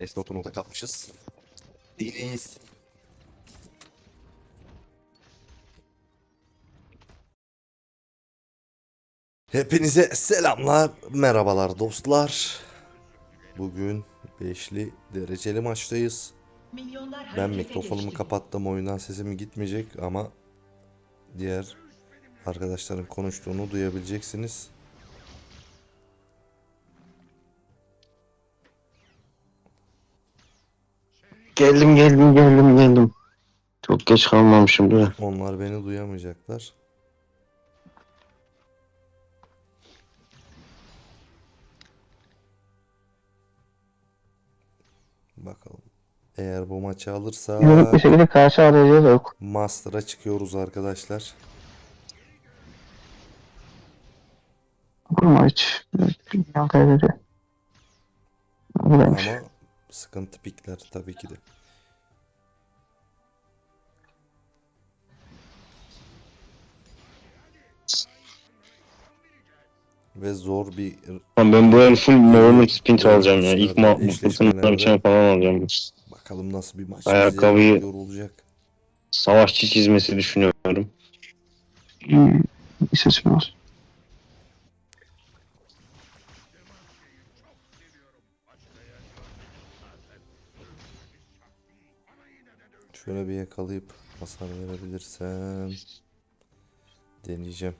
Esnot'un orada kalmışız. Değiliz. Hepinize selamlar, merhabalar dostlar. Bugün beşli dereceli maçtayız. Ben mikrofonumu geçti. kapattım oyundan sesim gitmeyecek ama diğer arkadaşların konuştuğunu duyabileceksiniz. Geldim geldim geldim geldim. Çok geç kalmamışım değil mi? Onlar beni duyamayacaklar. Bakalım. Eğer bu maçı alırsa Yörük bir şekilde karşı arayacağız yok. Master'a çıkıyoruz arkadaşlar. Vurma hiç. Dünya kaybediyor. Buradaymış. Ama sıkıntı pikler tabii ki de. Ve zor bir Ben bu el full normal sprint alacağım ya. İlk Eşleşmelerde- fırtına için falan alacağım. bakalım nasıl bir maç Ayakkabıyı- yorulacak. Savaşçı çizmesi düşünüyorum. Hmm, bir seçim var. Şöyle bir yakalayıp hasar verebilirsem deneyeceğim.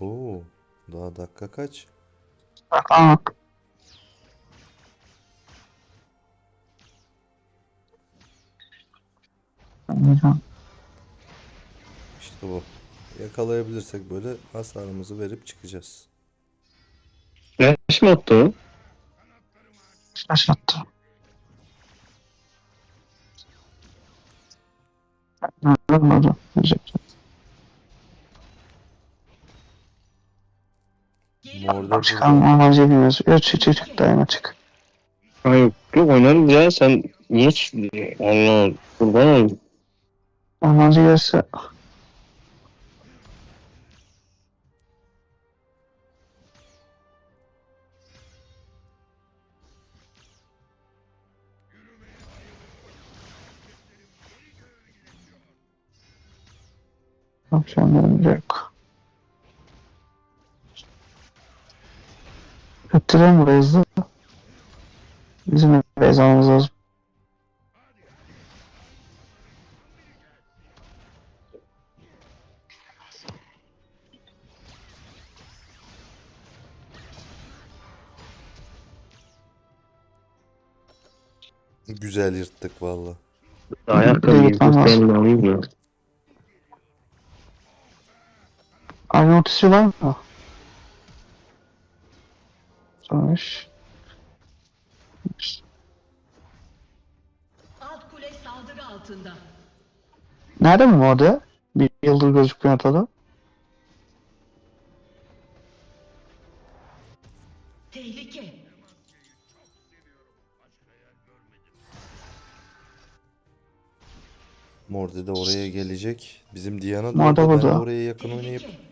Oo, daha dakika kaç? İşte bu. Yakalayabilirsek böyle hasarımızı verip çıkacağız. Flash mi attı o? Flash attı. Nereden oldu? Diyecek. Geliyor. Morda Çıkan amacı bilmiyoruz. Yok çık çık çık daima çık. Ha yok yok oynarız ya sen niye ç- Allah kurban olayım. Amacı gelirse Opsiyonlarımız yok. Öttürelim burayı hızlı. Bizim almamız lazım. Güzel yırttık valla. Tamam. gösterelim alayım mı? Aynı notisi var mı? Sonuç. Alt kule saldırı altında. Nerede mi orada? Bir yıldır gözükmüyor ortada. Tehlike. Morde de oraya gelecek. Bizim Diana da Morde orada. Ben de burada. oraya yakın oynayıp Tehlike.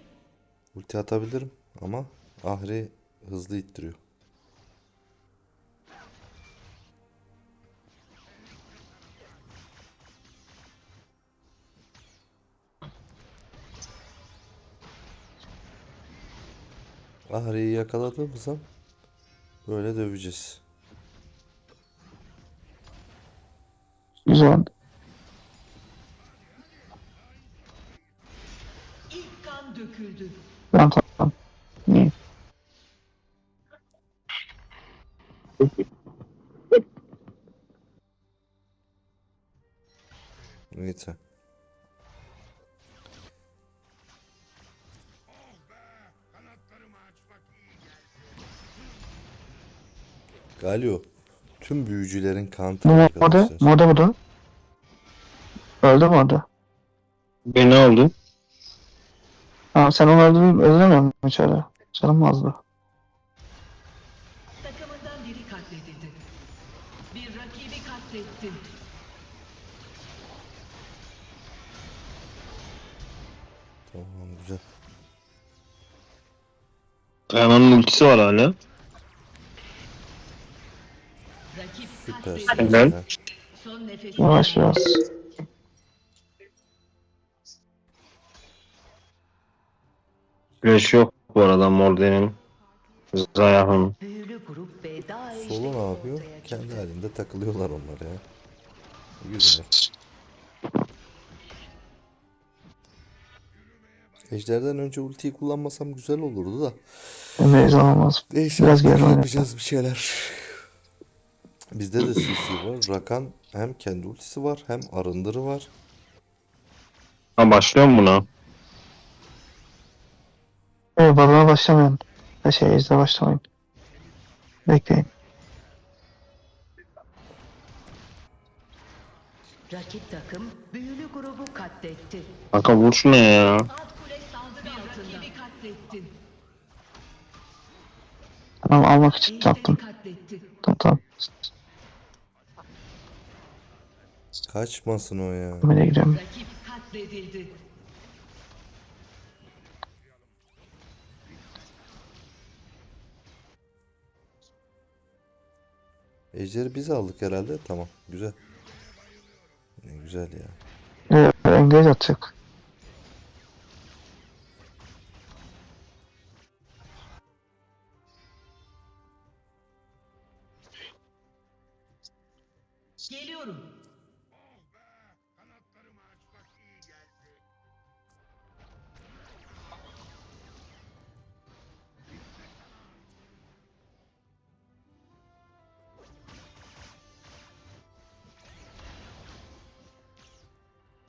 Ulti atabilirim. Ama Ahri hızlı ittiriyor. Ahri'yi yakaladığımız an böyle döveceğiz. Neyse. Galio. Tüm büyücülerin Bu moda, moda bu da. Öldü mü orada? Beni aldı. Ha, sen onu öldürdün, öldüremiyor musun içeri? Sarılmazdı. Takımından Tamam güzel. Dayana'nın ultisi var hala. Katledildi. Helal. Yavaş biraz. Flash yok bu arada Morden'in. Zayah'ın. Solo ne yapıyor? Kendi halinde takılıyorlar onlar ya. Güzel. Ejderden önce ultiyi kullanmasam güzel olurdu da. Emre'yi almaz. Neyse Biraz geri yapacağız bir şeyler. Bizde de CC var. Rakan hem kendi ultisi var hem arındırı var. Ha başlıyor mu buna? Evet balona başlamayın. Ha şey ejder başlamayın. Bekleyin. Rakip takım büyülü grubu katletti. Kanka vur şuna ya. Altında. Tamam almak için yaptım. Tamam tamam. Kaçmasın o ya. Emre'ye gidiyorum. Rakip katledildi. Ejderi biz aldık herhalde. Tamam. Güzel. Ne güzel ya. Evet, engage atacak. Geliyorum.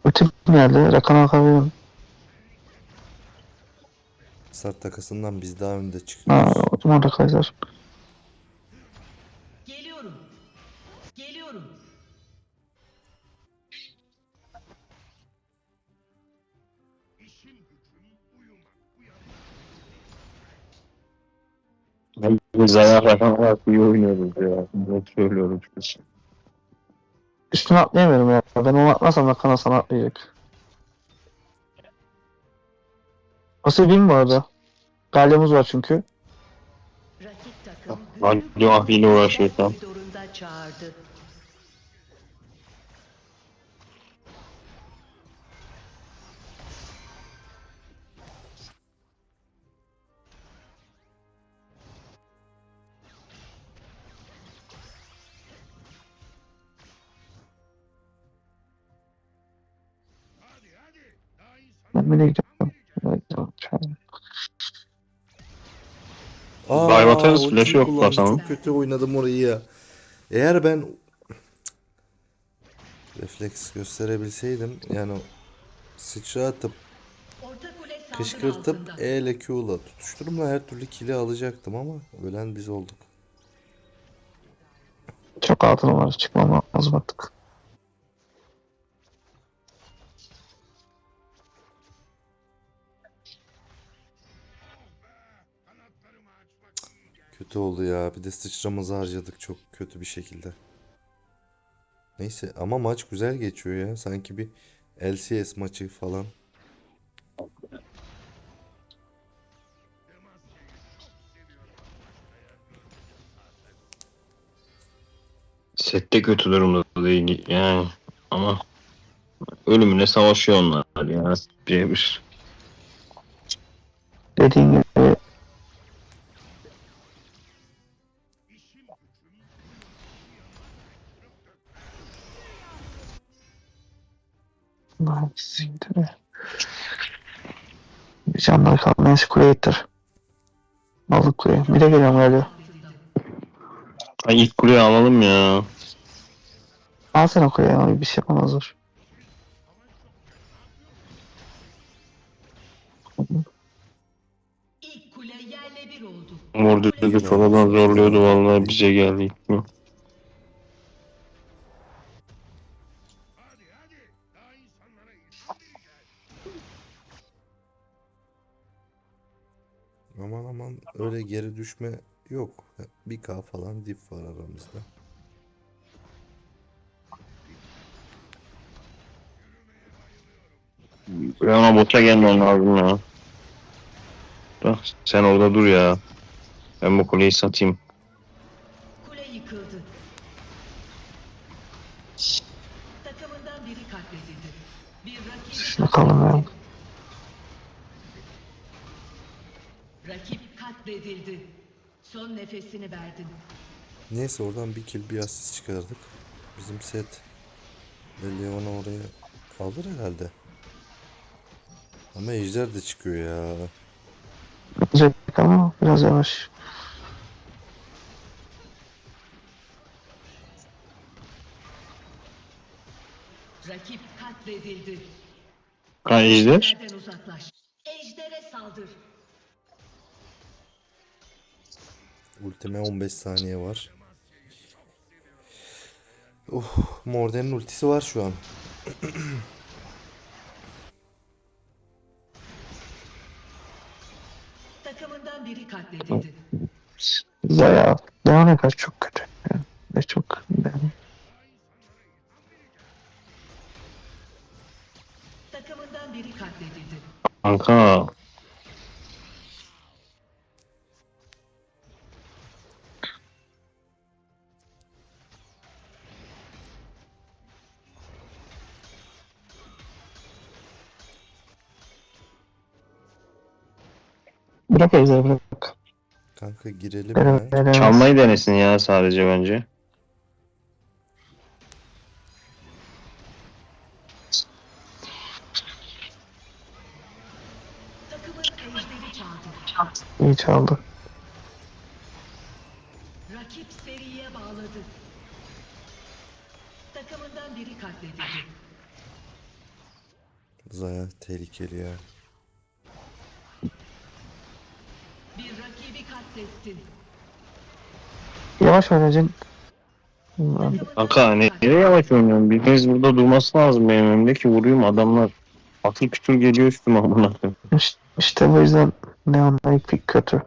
Ultim geldi. Rakan akabilirim. Start takısından biz daha önde Ha, çıkıyoruz. o zaman Rakaylar. Geliyorum. Geliyorum. Zayah Rakan olarak iyi oynuyoruz ya. Ne söylüyoruz biz. Üstüne atlayamıyorum ya. Ben onu atmazsam Rakan sana atlayacak. Asıl bin bu arada. Galyamız var çünkü. Rakip takım Hadi büyülü ahiyle uğraşıyor tam. Nereye gidiyorum? Evet, tamam. Aa, Dive atarız, yok kullandım. Çok kötü oynadım orayı ya. Eğer ben refleks gösterebilseydim yani sıçra atıp Orta kule saldırı kışkırtıp altında. E ile Q'la tutuşturumla her türlü kili alacaktım ama ölen biz olduk. Çok altın var. Çıkmam lazım artık. Kötü oldu ya. Bir de sıçramızı harcadık çok kötü bir şekilde. Neyse ama maç güzel geçiyor ya. Sanki bir LCS maçı falan. Sette kötü durumda değil yani. Ama ölümüne savaşıyor onlar ya. Birebir. Dediğin gibi Neyse kuleye ittir. Aldık kuleye. Bir de geliyorum galiba. Ay ilk kuleyi alalım ya. Al sen o kuleye ama bir şey yapamazlar. İlk kule yerle bir oldu. Mordur'da sonradan zorluyordu vallahi bize geldi. Hı. Aman aman öyle geri düşme yok. Bir K falan dip var aramızda. Ama bota gelmen lazım ya. Bak sen orada dur ya. Ben bu kuleyi satayım. Kule yıkıldı. Takımından biri katledildi. Bir rakibi Şuna kalın ya. Katledildi. Son nefesini verdin. Neyse oradan bir kill bir asist çıkardık. Bizim set ve Leon'a oraya alır herhalde. Ama Ejder de çıkıyor ya. Gelecek ama biraz yavaş. Rakip katledildi. Ha ejder. Ejderden uzaklaş. Ejdere saldır. Ultime 15 saniye var. Oh, Morden'in ultisi var şu an. Takımından biri katledildi. Zaya. Devam ne kadar çok kötü. Yani. Ve çok yani. Takımından biri katledildi. Kanka. Bırak Ejder'i bırak. Kanka girelim ya. benim, Çalmayı denesin ya sadece bence. Takımın ejderi çaldı. iyi çaldı. Rakip seriye bağladı. Takımından biri katledildi. Zaya tehlikeli ya. Rakibi katlettin. Yavaş oynayacaksın. Takımından Kanka katledildi. nereye yavaş oynuyorsun? Biriniz burada durması lazım benim önümde ki vuruyum adamlar. Atıl kütür geliyor üstüme amına koyayım. İşte, işte bu yüzden Neon'la ilk pick kötü.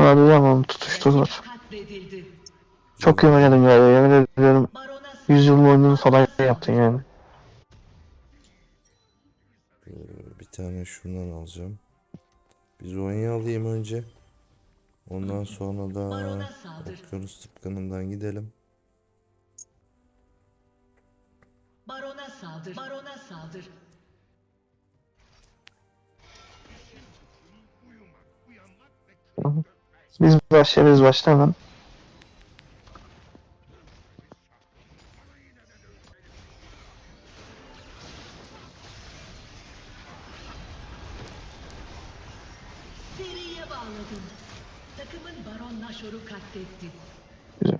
Ama duyuyorum onu. Rakip katledildi. Çok iyi oynadın ya. Yemin ediyorum Barona 100 yıl oyununu falan yaptın yani. Bir tane şundan alacağım. Bir Zonya alayım önce. Ondan sonra da Barona saldır. Okyanus tıpkınından gidelim. Barona saldır. Barona saldır. Biz başlarız. Seriye. Takımın Baron katletti. Güzel.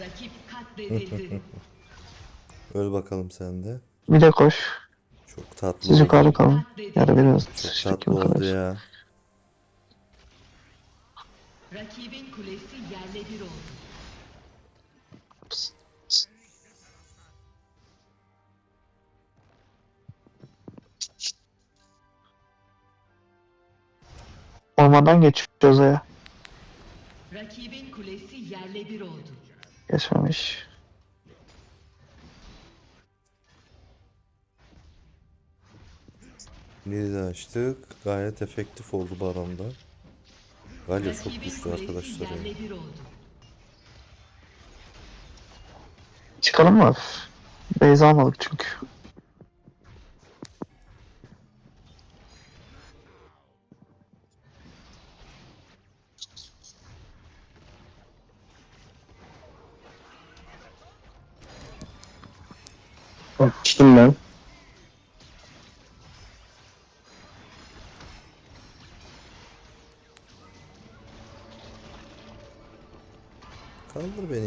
Rakip katledildi. Öl bakalım sen de. Bir de koş. Çok tatlı Siz oldu. yukarı kalın. Ya da biraz Çok tatlı oldu ya. Rakibin kulesi yerle bir oldu. Ormandan geçiyoruz ya. Rakibin kulesi yerle bir oldu. Geçmemiş. De açtık. Gayet efektif oldu Baron'da. Galio çok güçlü arkadaşlar ya. Çıkalım mı? Base almadık çünkü. Çıktım ben.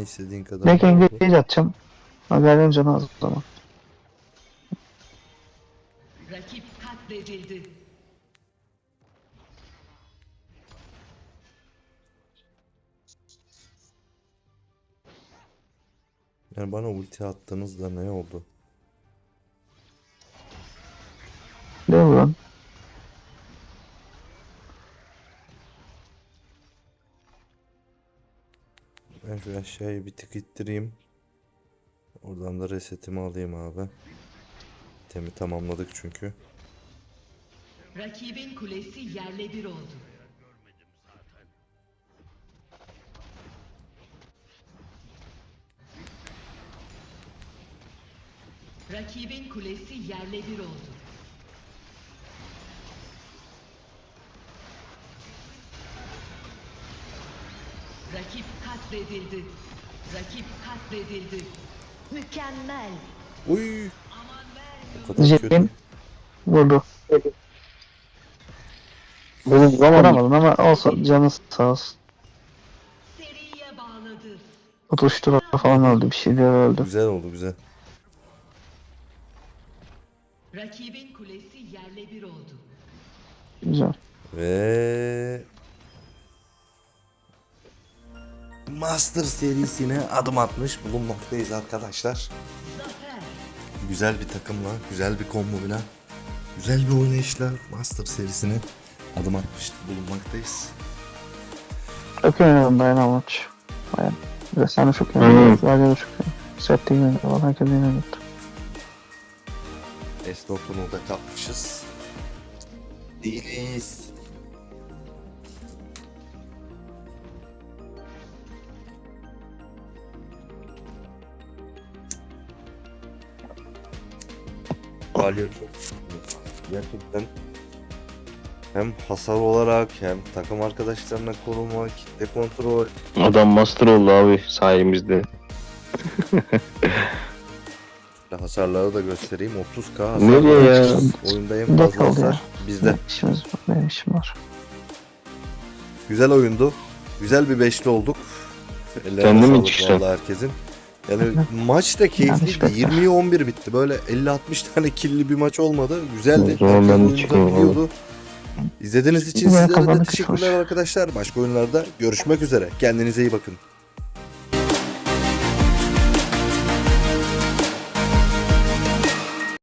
Beni istediğin kadar. Back engage atacağım. Magalyon canı az o zaman. Rakip katledildi. Yani bana ulti attığınızda ne oldu? Şu aşağıya bir tık ittireyim. Oradan da resetimi alayım abi. Temi tamamladık çünkü. Rakibin kulesi yerle bir oldu. Rakibin kulesi yerle bir oldu. Rakip katledildi. Rakip katledildi. Mükemmel. Uy! O kadar kötü. Jet'in vurdu. Bunu vuramadım. Vuramadın ama olsun canı sağ olsun. Seriye bağladı. Falan öldü bir şey diye öldü. Güzel oldu güzel. Rakibin kulesi yerle bir oldu. Güzel. Ve Master serisine adım atmış bulunmaktayız arkadaşlar. Güzel bir takımla, güzel bir kombuyla, güzel bir oynayışla Master serisine adım atmış bulunmaktayız. Çok iyi oynadım Dayan maç. Bayan. Ve sen de çok oynadın. Radyo da çok iyi. Set de iyi oynadı. Valla herkes iyi oynadı. Esnafını da kapmışız. Değiliz. Galio çok gerçekten hem hasar olarak hem takım arkadaşlarına koruma, kitle kontrol, Adam master oldu abi sayemizde. hasarları da göstereyim. 30k hasar. Nereye var. ya? Oyunda en fazla oldu ya. hasar bizde. İşimiz var. Benim işim var. Güzel oyundu. Güzel bir beşli olduk. Ellerine Kendin mi çıkıştın? herkesin. Yani maç da keyifliydi. Yanlış 20'ye 11 bitti. Böyle 50-60 tane killi bir maç olmadı. Güzeldi. Herkes biliyordu. İzlediğiniz için sizlere de teşekkürler arkadaşlar. Başka oyunlarda görüşmek üzere. Kendinize iyi bakın.